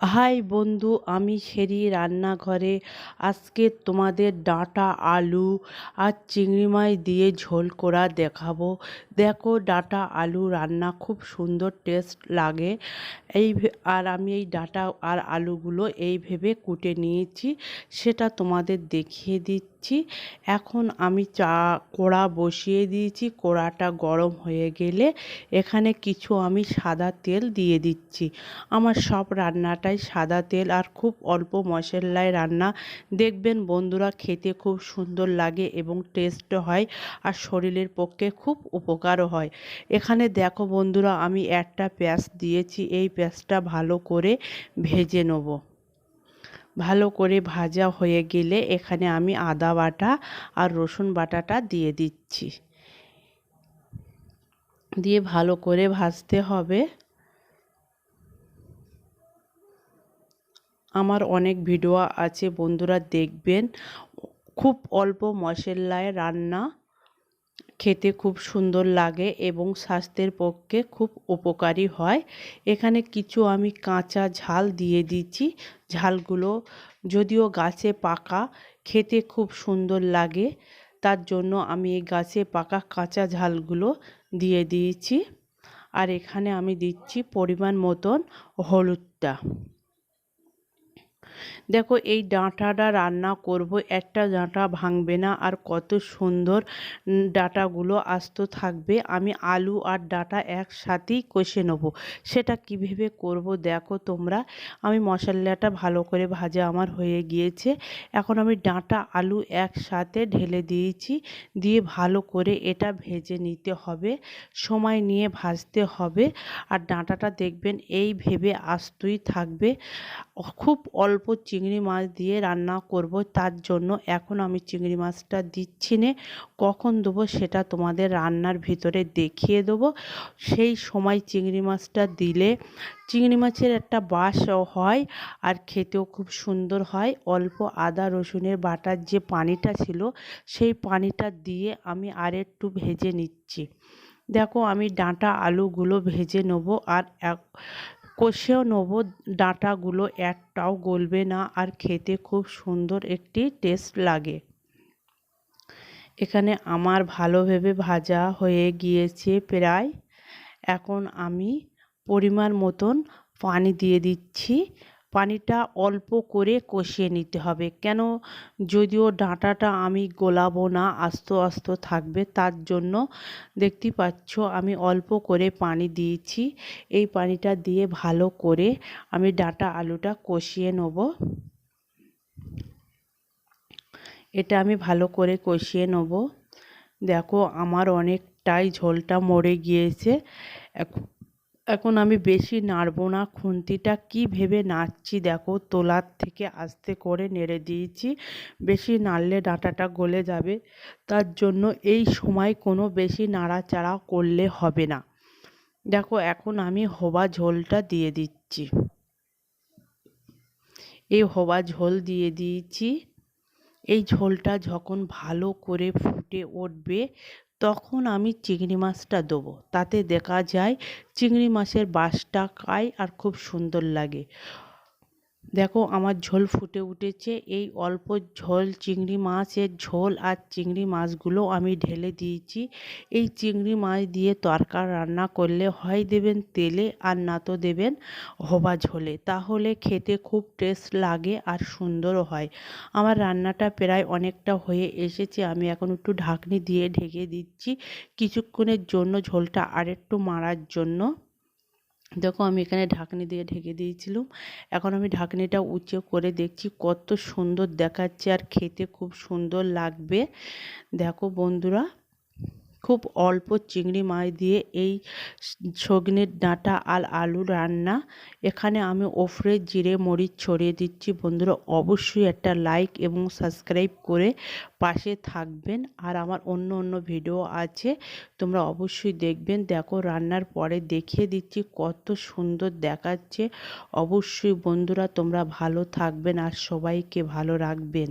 High বন্ধু, আমি সেরি রান্নাঘরে। আজকে তোমাদের ডাঁটা, আলু আর চিংড়ি মাছ দিয়ে ঝোল করা দেখাবো। দেখো, ডাঁটা, আলু রান্না খুব সুন্দর টেস্ট লাগে। এই আর আমি এই ডাঁটা আর আলুগুলো এই ভেবে কুটে নিয়েছি। সেটা তোমাদের দেখিয়ে দিচ্ছি। এখন আমি চা কড়া বসিয়ে দিয়েছি। কড়াটা গরম হয়ে গেলে এখানে কিছু আমি সাদা তেল দিয়ে দিচ্ছি। আমার সব রান্নাটাই সাদা তেল আর খুব অল্প মশলায় রান্না। দেখবেন বন্ধুরা খেতে খুব সুন্দর লাগে এবং টেস্ট হয় আর শরীরের পক্ষে খুব উপকারও হয়। এখানে দেখো বন্ধুরা আমি একটা পেঁয়াজ দিয়েছি। এই পেঁয়াজটা ভালো করে ভেজে নেব। ভালো করে ভাজা হয়ে গেলে এখানে আমি আদা বাটা আর রসুন বাটাটা দিয়ে দিচ্ছি। দিয়ে ভালো করে ভাজতে হবে। আমার অনেক ভিডিও আছে, বন্ধুরা দেখবেন। খুব অল্প মশলায় রান্না খেতে খুব সুন্দর লাগে এবং স্বাস্থ্যের পক্ষে খুব উপকারী হয়। এখানে কিছু আমি কাঁচা ঝাল দিয়ে দিচ্ছি। ঝালগুলো যদিও গাছে পাকা, খেতে খুব সুন্দর লাগে, তার জন্য আমি এই গাছে পাকা কাঁচা ঝালগুলো দিয়ে দিয়েছি। আর এখানে আমি দিচ্ছি পরিমাণ মতন হলুদটা। দেখো, এই ডাঁটাটা রান্না করব, একটা ডাঁটা ভাঙবে না, আর কত সুন্দর ডাঁটাগুলো আস্ত থাকবে। আমি আলু আর ডাঁটা একসাথেই কষে নেব। সেটা কীভাবে করব দেখো তোমরা। আমি মশলাটা ভালো করে ভাজা আমার হয়ে গিয়েছে। এখন আমি ডাঁটা, আলু একসাথে ঢেলে দিয়েছি। দিয়ে ভালো করে এটা ভেজে নিতে হবে। সময় নিয়ে ভাজতে হবে। আর ডাঁটাটা দেখবেন এই ভেবে আস্তই থাকবে। খুব অল্প চিংড়ি মাছ দিয়ে রান্না করব, তার জন্য এখন আমি চিংড়ি মাছটা দিচ্ছি না। কখন দেবো সেটা তোমাদের রান্নার ভিতরে দেখিয়ে দেবো। সেই সময় চিংড়ি মাছটা দিলে চিংড়ি মাছের একটা বাস হয় আর খেতেও খুব সুন্দর হয়। অল্প আদা, রসুনের বাটার যে পানিটা ছিল, সেই পানিটা দিয়ে আমি আর একটু ভেজে নিচ্ছি। দেখো আমি ডাঁটা আলুগুলো ভেজে নেব আর এক কষেও নেব ডাঁটাগুলো, একটাও গলবে না আর খেতে খুব সুন্দর একটি টেস্ট লাগে। এখানে আমার ভালো ভেবে ভাজা হয়ে গিয়েছে প্রায়। এখন আমি পরিমাণ মতন পানি দিয়ে দিচ্ছি। পানিটা অল্প করে কষিয়ে নিতে হবে। কেন? যদিও ডাঁটাটা আমি গোলাবো না, আস্ত আস্ত থাকবে, তার জন্য দেখতে পাচ্ছ আমি অল্প করে পানি দিয়েছি। এই পানিটা দিয়ে ভালো করে আমি ডাঁটা আলুটা কষিয়ে নেব। এটা আমি ভালো করে কষিয়ে নেব। দেখো আমার অনেকটাই ঝোলটা মরে গিয়েছে। এখন আমি বেশি নাড়বো না। খুন্তিটা কি ভেবে নাড়ছি দেখো, তোলার থেকে আস্তে করে নেড়ে দিয়েছি। বেশি নাড়লে ডাঁটাটা গলে যাবে। তার জন্য এই সময় কোনো বেশি নাড়াচাড়া করলে হবে না। দেখো, এখন আমি হবা ঝোলটা দিয়ে দিচ্ছি। এই হবা ঝোল দিয়ে দিয়েছি। এই ঝোলটা যখন ভালো করে ফুটে উঠবে তখন আমি চিংড়ি মাছটা দেবো। তাতে দেখা যায় চিংড়ি মাছের বাসটা খায় আর খুব সুন্দর লাগে। দেখো আমার ঝোল ফুটে উঠেছে। এই অল্প ঝোল চিংড়ি মাছের ঝোল আর চিংড়ি মাছগুলো আমি ঢেলে দিয়েছি। এই চিংড়ি মাছ দিয়ে তরকার রান্না করলে হয় দেবেন তেলে আর না তো দেবেন হবা ঝোলে। তাহলে খেতে খুব টেস্ট লাগে আর সুন্দরও হয়। আমার রান্নাটা প্রায় অনেকটা হয়ে এসেছে। আমি এখন একটু ঢাকনি দিয়ে ঢেকে দিচ্ছি। কিছুক্ষণের জন্য ঝোলটা আরেকটু মারার জন্য। দেখো আমি এখানে ঢাকনি দিয়ে ঢেকে দিয়েছিলাম। এখন আমি ঢাকনিটা উঁচু করে দেখছি কত সুন্দর দেখাচ্ছে আর খেতে খুব সুন্দর লাগবে। দেখো বন্ধুরা খুব অল্প চিংড়ি মাছ দিয়ে এই সজনের ডাঁটা আর আলু রান্না। এখানে আমি ওফরে জিরে, মরিচ ছড়িয়ে দিচ্ছি। বন্ধুরা, অবশ্যই একটা লাইক এবং সাবস্ক্রাইব করে পাশে থাকবেন। আর আমার অন্য অন্য ভিডিও আছে, তোমরা অবশ্যই দেখবেন। দেখো, রান্নার পরে দেখিয়ে দিচ্ছি কত সুন্দর দেখাচ্ছে। অবশ্যই বন্ধুরা, তোমরা ভালো থাকবেন আর সবাইকে ভালো রাখবেন।